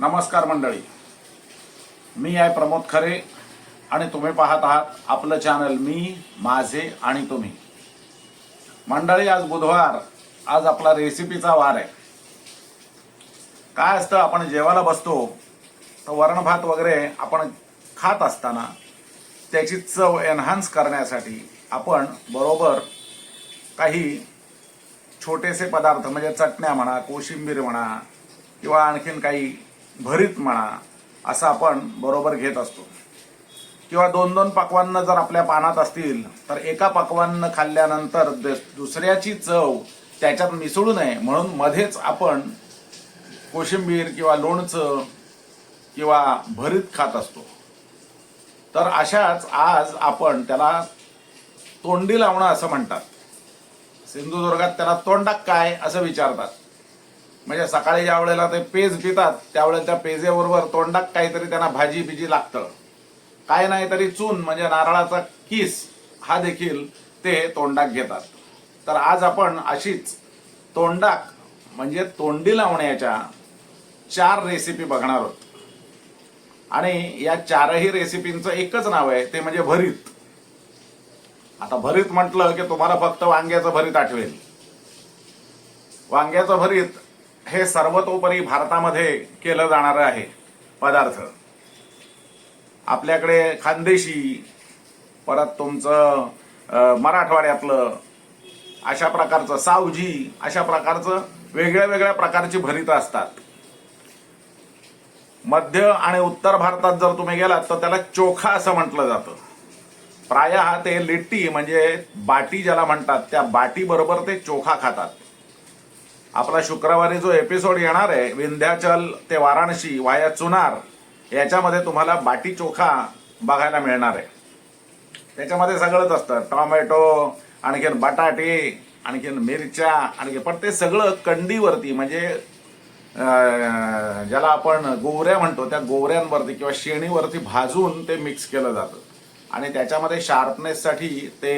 नमस्कार मंडळी. मी आहे प्रमोद खरे आणि तुम्ही पाहत आहात आपलं चॅनल मी माझे आणि तुम्ही. मंडळी आज बुधवार आज आपला रेसिपीचा वार आहे. काय असतं आपण जेवायला बसतो तर वरणभात वगैरे आपण खात असताना त्याची चव एन्हान्स करण्यासाठी आपण बरोबर काही छोटेसे पदार्थ म्हणजे चटण्या म्हणा कोशिंबीर म्हणा किंवा आणखीन काही भरीत म्हणा असं आपण बरोबर घेत असतो. किंवा दोन दोन पक्वान्न जर आपल्या पानात असतील तर एका पक्वान्न खाल्ल्यानंतर दुसऱ्याची चव त्याच्यात मिसळू नये. म्हणून मध्येच आपण कोशिंबीर किंवा लोणचं किंवा भरीत खात असतो. तर अशाच आज आपण त्याला तोंडी लावणं असं म्हणतात. सिंधुदुर्गात त्याला तोंडाक काय असं विचारतात? म्हणजे सकाळी ज्या वेळेला ते पेज पितात त्यावेळेला त्या पेजेबरोबर तोंडात काहीतरी त्यांना भाजी बिजी लागतं. काय नाही तरी चून म्हणजे नारळाचा किस हा देखील ते तोंडाक घेतात. तर आज आपण अशीच तोंडाक म्हणजे तोंडी लावण्याच्या चार रेसिपी बघणार आहोत. आणि या चारही रेसिपींचं एकच नाव आहे ते म्हणजे भरीत. आता भरीत म्हटलं की तुम्हाला फक्त वांग्याचं भरीत आठवेल. वांग्याचं भरीत हे सर्वतोपरी भारतामध्ये केलं जाणारं आहे पदार्थ. आपल्याकडे खानदेशी परत तुमचं मराठवाड्यातलं अशा प्रकारचं सावजी अशा प्रकारचं वेगळ्या वेगळ्या प्रकारची भरीत असतात. मध्य आणि उत्तर भारतात जर तुम्ही गेलात तर त्याला चोखा असं म्हटलं जातं. प्राय ते लिट्टी म्हणजे बाटी ज्याला म्हणतात त्या बाटी बरोबर ते चोखा खातात. आपला शुक्रवारी जो एपिसोड येणार आहे विंध्याचल ते वाराणसी वाया चुनार याच्यामध्ये तुम्हाला बाटी चोखा बघायला मिळणार आहे. त्याच्यामध्ये सगळंच असतं. टोमॅटो आणखीन बटाटे आणखीन मिरच्या आणखी पण ते सगळं कंडीवरती म्हणजे ज्याला आपण गोवऱ्या म्हणतो त्या गोवऱ्यांवरती किंवा शेणीवरती भाजून ते मिक्स केलं जातं. आणि त्याच्यामध्ये शार्पनेससाठी ते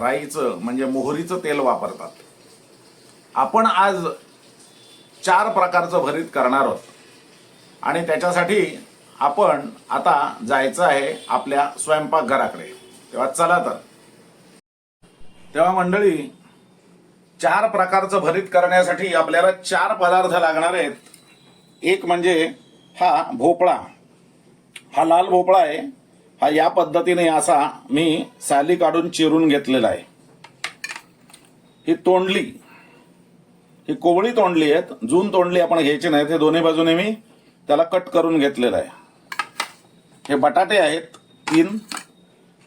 राईचं म्हणजे मोहरीचं तेल वापरतात. आपण आज चार प्रकारचं भरीत करणार आहोत. आणि त्याच्यासाठी आपण आता जायचं आहे आपल्या स्वयंपाकघराकडे. तेव्हा चला तर. तेव्हा मंडळी चार प्रकारचं भरीत करण्यासाठी आपल्याला चार पदार्थ लागणार आहेत. एक म्हणजे हा भोपळा. हा लाल भोपळा आहे. हा या पद्धतीने असा मी साली काढून चिरून घेतलेला आहे. ही तोंडली. ही कोवळी तोंडली आहेत जून तोंडली आपण घ्यायची नाहीत हे दोन्ही बाजूने मी त्याला कट करून घेतलेलं आहे. हे बटाटे आहेत तीन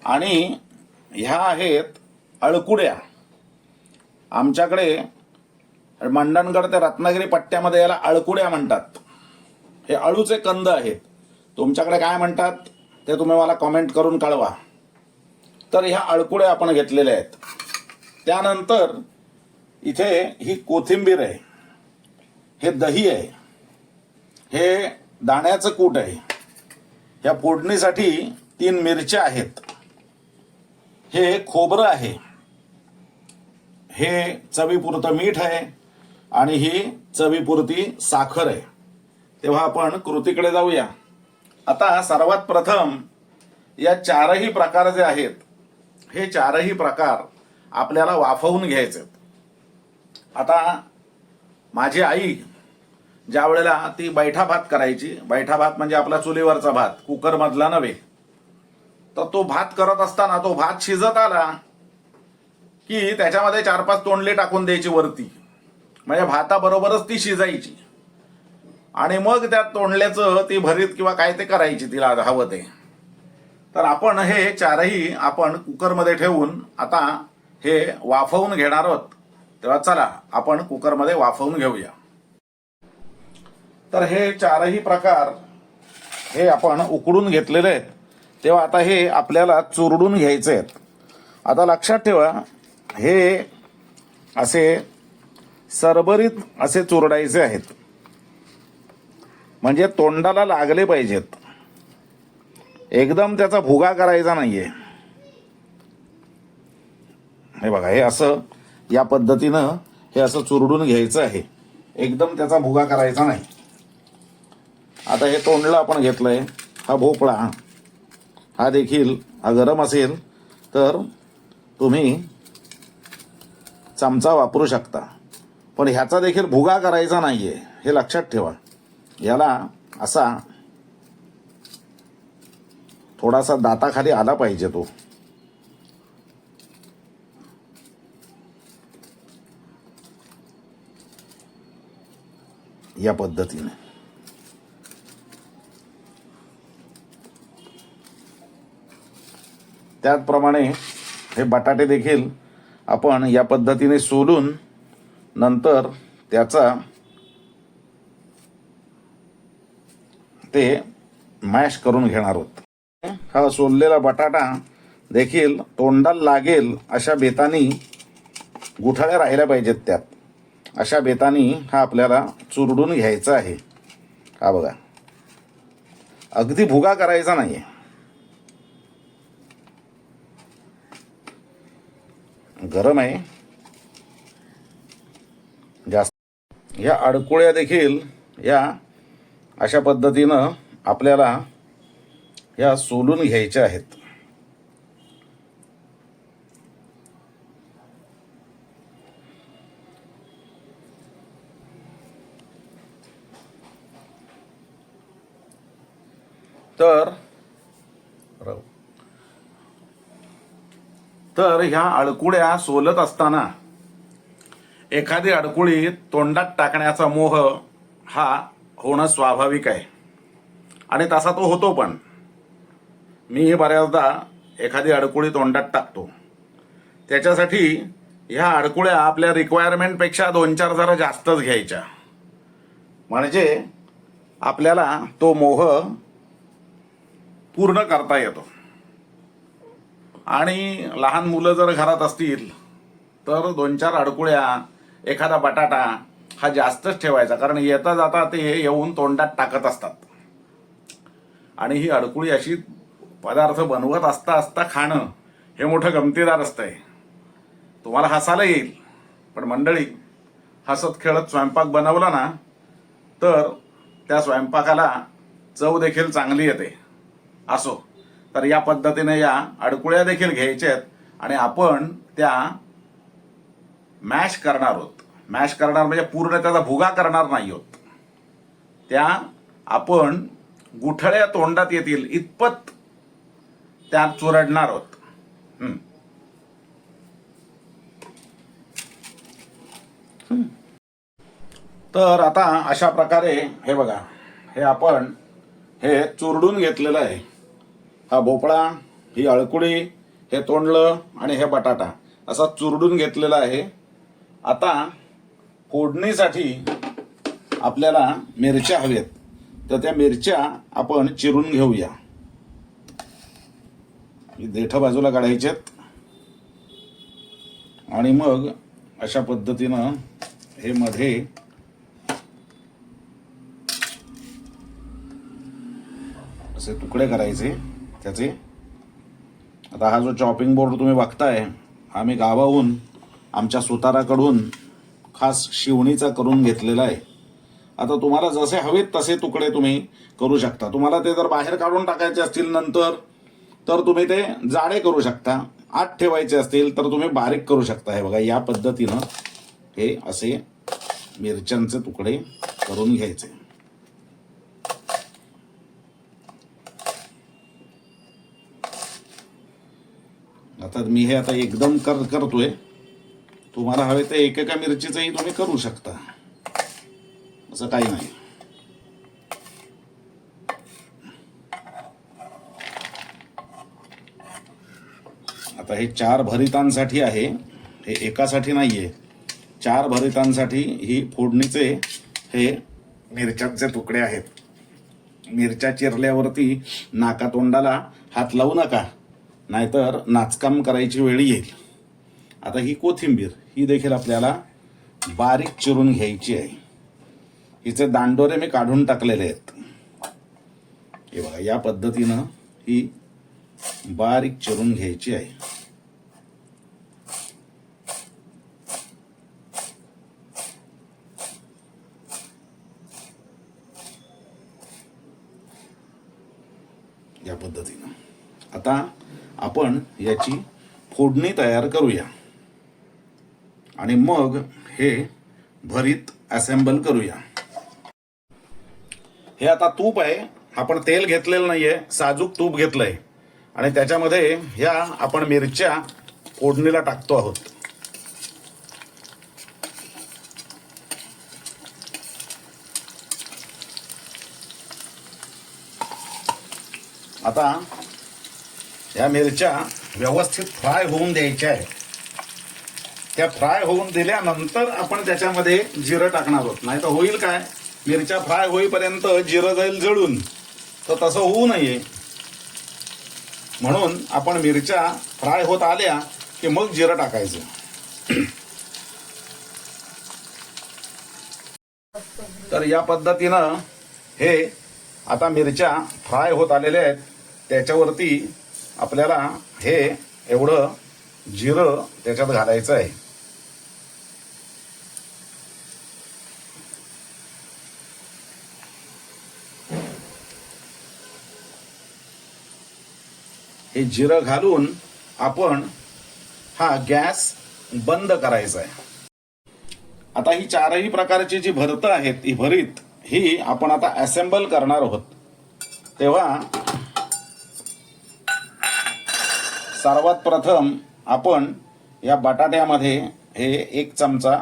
आणि ह्या आहेत अळकुड्या. आमच्याकडे मंडणगड ते रत्नागिरी पट्ट्यामध्ये याला अळकुड्या म्हणतात. हे अळूचे कंद आहेत. तुमच्याकडे काय म्हणतात ते तुम्ही मला कॉमेंट करून कळवा. तर ह्या अळकुड्या आपण घेतलेल्या आहेत. त्यानंतर इथे ही कोथिंबीर आहे हे दही आहे हे दाण्याचं कूट आहे. या फोडणीसाठी तीन मिरच्या आहेत. हे खोबरं आहे. हे चवीपुरतं मीठ आहे आणि ही चवीपुरती साखर आहे. तेव्हा आपण कृतीकडे जाऊया. आता सर्वात प्रथम या चारही प्रकार जे आहेत हे चारही प्रकार आपल्याला वाफवून घ्यायचे आता माझी आई ज्या वेळेला ती बैठा भात करायची बैठा भात म्हणजे आपला चुलीवरचा भात कुकर मधला नव्हे तर तो भात करत असताना तो भात शिजत आला की त्याच्यामध्ये चार पाच तोंडली टाकून द्यायची वरती. म्हणजे भाताबरोबरच ती शिजायची. आणि मग त्या तोंडल्याचं ती भरीत किंवा काय ते करायची तिला हवं ते. तर आपण हे चारही आपण कुकरमध्ये ठेवून आता हे वाफवून घेणार आहोत. तेव्हा चला आपण कुकरमध्ये वाफवून घेऊया. तर हे चारही प्रकार हे आपण उकडून घेतलेले आहेत. तेव्हा आता हे आपल्याला चुरडून घ्यायचे आहेत. आता लक्षात ठेवा हे असे सरबरीत असे चुरडायचे आहेत. म्हणजे तोंडाला लागले पाहिजेत. एकदम त्याचा भुगा करायचा नाहीये. हे बघा हे असं या पद्धतीनं हे असं चुरडून घ्यायचं आहे. एकदम त्याचा भुगा करायचा नाही. आता हे तोंडलं आपण घेतलंय हा भोपळा. हा देखील हा गरम असेल तर तुम्ही चमचा वापरू शकता. पण ह्याचा देखील भुगा करायचा नाही आहे हे लक्षात ठेवा. याला असा थोडासा दाताखाली आला पाहिजे तो. या पद्धतीने. त्याचप्रमाणे हे बटाटे देखील आपण या पद्धतीने सोलून नंतर त्याचा ते मॅश करून घेणार आहोत. हा सोललेला बटाटा देखील तोंडाला लागेल अशा बेतानी गुठाळ्या राहिल्या पाहिजेत त्यात. अशा बेतानी हा आपल्याला चुरडून घ्यायचा आहे. हा बघा. अगदी भुगा करायचा नाही गरम आहे. जास्त. या अडकुळ्या देखील या अशा पद्धतीनं आपल्याला या सोलून घ्यायच्या आहेत तर राहू. तर ह्या अडकुळ्या सोलत असताना एखादी अडकुळी तोंडात टाकण्याचा मोह हा होणं स्वाभाविक आहे. आणि तसा तो होतो पण. मी बऱ्याचदा एखादी अडकुळी तोंडात टाकतो. त्याच्यासाठी ह्या अडकुळ्या आपल्या रिक्वायरमेंटपेक्षा दोन चार जरा जास्तच घ्यायच्या. म्हणजे आपल्याला तो मोह पूर्ण करता येतो. आणि लहान मुलं जर घरात असतील तर दोन चार अडकुळ्या एखादा बटाटा हा जास्तच ठेवायचा. कारण येता जाता ते येऊन तोंडात टाकत असतात. आणि ही अडकुळी अशी पदार्थ बनवत असता असता खाणं हे मोठं गमतीदार असतं आहे तुम्हाला हसायला येईल पण मंडळी हसत खेळत स्वयंपाक बनवला ना तर त्या स्वयंपाकाला चव देखील चांगली येते. असो. तर या पद्धतीने या अडकुळ्या देखील घ्यायच्या आहेत आणि आपण त्या मॅश करणार आहोत. मॅश करणार म्हणजे पूर्ण त्याचा भुगा करणार नाही आहोत. त्या आपण गुठळ्या तोंडात येतील इतपत त्या चुरडणार आहोत. तर आता अशा प्रकारे हे बघा हे आपण हे चुरडून घेतलेलं आहे. हा भोपळा ही अळकुडी हे तोंडलं आणि हे बटाटा असा चुरडून घेतलेला आहे. आता फोडणीसाठी आपल्याला मिरच्या हव्यात तर त्या मिरच्या आपण चिरून घेऊया. देठ बाजूला काढायच्यात आणि मग अशा पद्धतीनं हे मध्ये असे तुकडे करायचे. त्याचे आता हा जो चॉपिंग बोर्ड तुम्ही बघताय हा मी गावाहून आमच्या सुताराकडून खास शिवणीचा करून घेतलेला आहे. आता तुम्हाला जसे हवेत तसे तुकडे तुम्ही करू शकता. तुम्हाला ते जर बाहेर काढून टाकायचे असतील नंतर तर तुम्ही ते जाडे करू शकता. आत ठेवायचे असतील तर तुम्ही बारीक करू शकता. हे बघा या पद्धतीनं हे असे मिरच्यांचे तुकडे करून घ्यायचे. आता मी हे आता एकदम कर करतोय. तुम्हाला हवे तर एकेका मिरचीचंही तुम्ही करू शकता. असं काही नाही. आता हे चार भरितांसाठी आहे. हे एकासाठी नाही आहे चार भरितांसाठी ही फोडणीचे हे मिरच्यांचे तुकडे आहेत मिरच्या चिरल्यावरती नाकातोंडाला हात लावू नका. नाहीतर नाचकाम करायची वेळ येईल. आता ही कोथिंबीर ही देखील आपल्याला बारीक चिरून घ्यायची आहे. हिचे दांडोरे मी काढून टाकलेले आहेत. हे बघा या पद्धतीनं ही बारीक चिरून घ्यायची आहे. या पद्धतीनं. आता आपण याची फोडणी तयार करूया. आणि मग हे भरीत असेंबल करूया. हे आता तूप आहे. आपण तेल घेतलेलं नाहीये. साजूक तूप घेतलंय. आणि त्याच्यामध्ये ह्या आपण मिरच्या फोडणीला टाकतो आहोत. आता या मिरच्या व्यवस्थित फ्राय होऊन द्यायच्या आहेत. त्या फ्राय होऊन दिल्यानंतर आपण त्याच्यामध्ये जिरं टाकणार आहोत. नाही तर होईल काय? मिरच्या फ्राय होईपर्यंत जिरं जाईल जळून. तर तसं होऊ नये. म्हणून आपण मिरच्या फ्राय होत आल्या की मग जिरं टाकायचं. तर या पद्धतीनं हे आता मिरच्या फ्राय होत आलेल्या आहेत. त्याच्यावरती आपल्याला हे एवढं जिरं त्याच्यात घालायचं आहे. हे जिरं घालून आपण हा गॅस बंद करायचा आहे. आता ही चारही प्रकारची जी भरतं आहेत ही भरीत ही आपण आता असेंबल करणार आहोत. तेव्हा सर्वात प्रथम आपण या बटाट्यामध्ये हे एक चमचा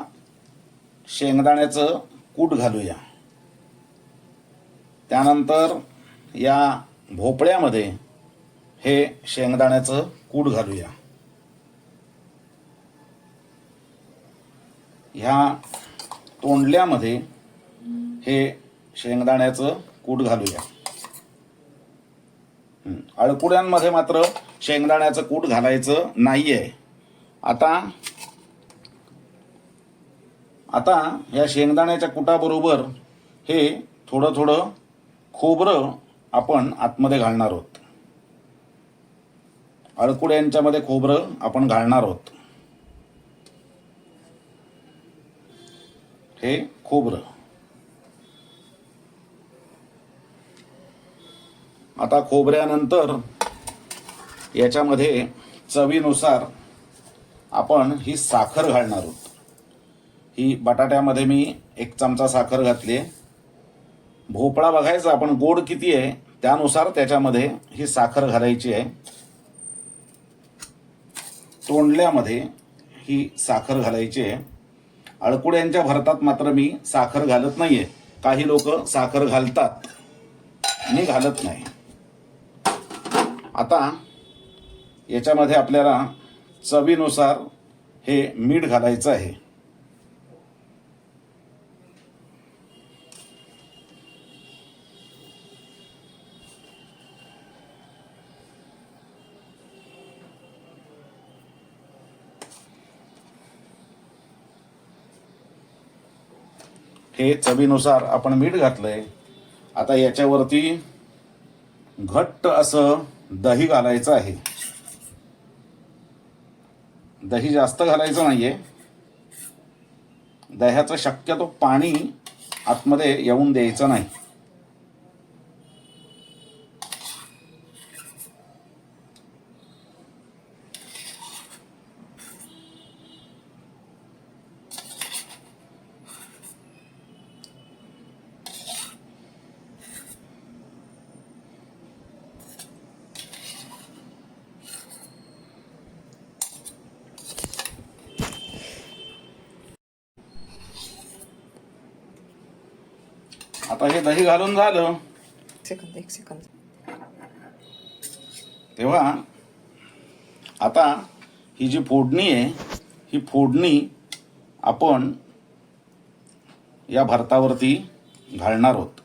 शेंगदाण्याचं कूट घालूया. त्यानंतर या भोपळ्यामध्ये हे शेंगदाण्याचं कूट घालूया. ह्या तोंडल्यामध्ये हे शेंगदाण्याचं कूट घालूया. अळकुड्यांमध्ये मात्र शेंगदाण्याचं कूट घालायचं नाहीये. आता आता या शेंगदाण्याच्या कुटाबरोबर हे थोडं थोडं खोबरं आपण आतमध्ये घालणार आहोत. अळकुड्यांच्यामध्ये खोबरं आपण घालणार आहोत. हे खोबरं. आता खोबऱ्यानंतर याच्यामध्ये चवीनुसार आपण ही साखर घालणार आहोत. ही बटाट्यामध्ये मी एक चमचा साखर घातली भोपळा बघायचा आपण गोड किती आहे त्यानुसार त्याच्यामध्ये ही साखर घालायची आहे. तोंडल्यामध्ये ही साखर घालायची आहे. अळकुड्यांच्या भरतात मात्र मी साखर घालत नाहीये. काही लोक साखर घालतात. मी घालत नाही. आता याच्यामध्ये आपल्याला चवीनुसार हे मीठ घालायचं आहे. हे चवीनुसार आपण मीठ घातलंय. आता याच्यावरती घट्ट असं दही घालायचं आहे. दही जास्त घालायचं नाही आहे दह्याचं शक्यतो पाणी आतमध्ये येऊन द्यायचं नाही. आता हे दही घालून झालं. सेकंद एक सेकंद. तेव्हा आता ही जी फोडणी आहे ही फोडणी आपण या भरतावरती घालणार आहोत.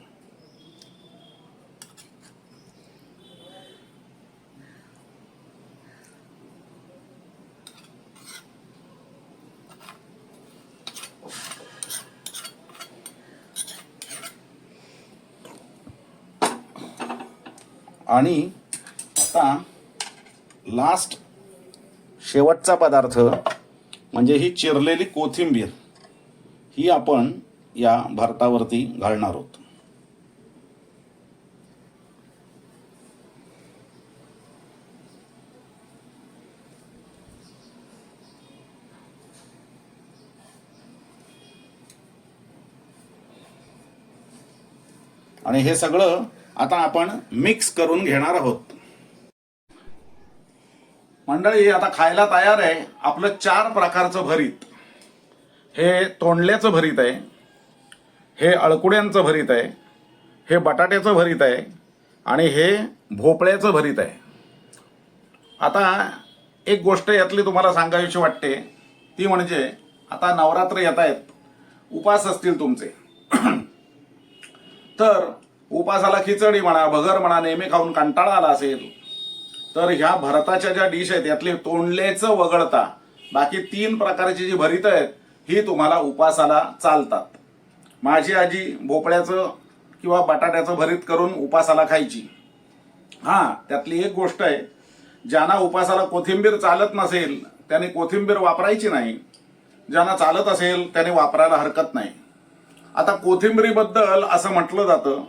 आणि आता लास्ट शेवटचा पदार्थ म्हणजे ही चिरलेली कोथिंबीर ही आपण या भरतावरती घालणार आहोत. आणि हे सगळं आता आपण मिक्स करून घेणार आहोत. मंडळी आता खायला तयार आहे. आपलं चार प्रकारचं भरीत. हे तोंडल्याचं भरीत आहे. हे अळकुड्यांचं भरीत आहे. हे बटाट्याचं भरीत आहे. आणि हे भोपळ्याचं भरीत आहे. आता एक गोष्ट यातली तुम्हाला सांगावीशी वाटते. ती म्हणजे आता नवरात्र येत आहेत. उपास असतील तुमचे. तर उपासाला खिचडी म्हणा भगर म्हणा नेहमी खाऊन कंटाळा आला असेल तर ह्या भरताच्या ज्या डिश आहेत यातले तोंडल्याचं वगळता बाकी तीन प्रकारची जी भरीत आहेत ही तुम्हाला उपासाला चालतात. माझी आजी भोपळ्याचं किंवा बटाट्याचं भरीत करून उपासाला खायची. हां त्यातली एक गोष्ट आहे ज्यांना उपासाला कोथिंबीर चालत नसेल त्याने कोथिंबीर वापरायची नाही. ज्यांना चालत असेल त्याने वापरायला हरकत नाही. आता कोथिंबीरीबद्दल असं म्हटलं जातं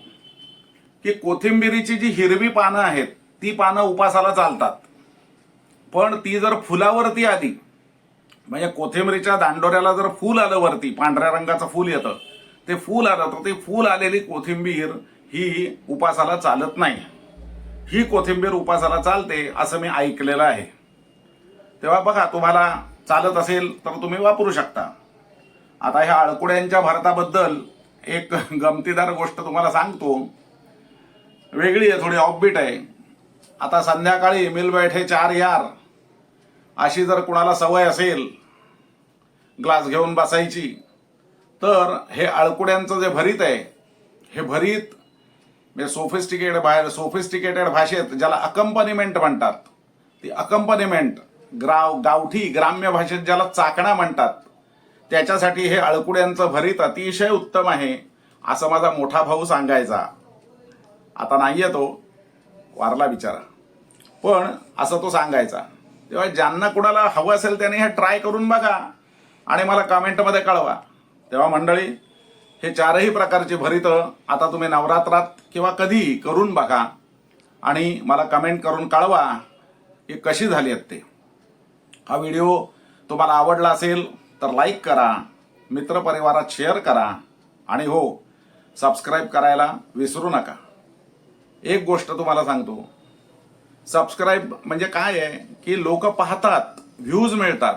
की कोथिंबिरीची जी हिरवी पानं आहेत ती पानं उपासाला चालतात. पण ती जर फुलावरती आली म्हणजे कोथिंबिरीच्या दांडोऱ्याला जर फूल आलं वरती पांढऱ्या रंगाचं फूल येतं ते फूल आलं तर ते फूल आलेली कोथिंबीर ही उपासाला चालत नाही. ही कोथिंबीर उपासाला चालते असं मी ऐकलेलं आहे. तेव्हा बघा तुम्हाला चालत असेल तर तुम्ही वापरू शकता. आता ह्या अळकुड्यांच्या भारताबद्दल एक गमतीदार गोष्ट तुम्हाला सांगतो. वेगळी आहे थोडी ऑफबीट आहे. आता संध्याकाळी मिल बैठे चार यार. अशी जर कुणाला सवय असेल ग्लास घेऊन बसायची तर हे अळकुड्यांचं जे भरीत आहे हे भरीत म्हणजे सोफिस्टिकेटेड बाहेर सोफिस्टिकेटेड भाषेत ज्याला अकंपनिमेंट म्हणतात ती अकंपनिमेंट ग्राव गावठी ग्राम्य भाषेत ज्याला चाकणा म्हणतात त्याच्यासाठी हे अळकुड्यांचं भरीत अतिशय उत्तम आहे असं माझा मोठा भाऊ सांगायचा. आता नाहीये तो. वारला बिचारा. पण असं तो सांगायचा. तेव्हा ज्यांना कुणाला हवं असेल त्याने हे ट्राय करून बघा आणि मला कमेंटमध्ये कळवा. तेव्हा मंडळी हे चारही प्रकारची भरीतं आता तुम्ही नवरात्रात किंवा कधीही करून बघा आणि मला कमेंट करून कळवा की कशी झाली आहेत ते. हा व्हिडिओ तुम्हाला आवडला असेल तर लाईक करा मित्रपरिवारात शेअर करा आणि हो सबस्क्राईब करायला विसरू नका. एक गोष्ट तुम्हाला सांगतो. सबस्क्राईब म्हणजे काय आहे? की लोक पाहतात व्ह्यूज मिळतात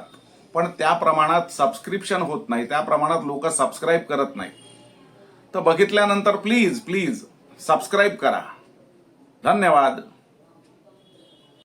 पण त्या प्रमाणात सबस्क्रिप्शन होत नाही. त्या प्रमाणात लोक सबस्क्राईब करत नाही. तर बघितल्यानंतर प्लीज प्लीज सबस्क्राईब करा. धन्यवाद.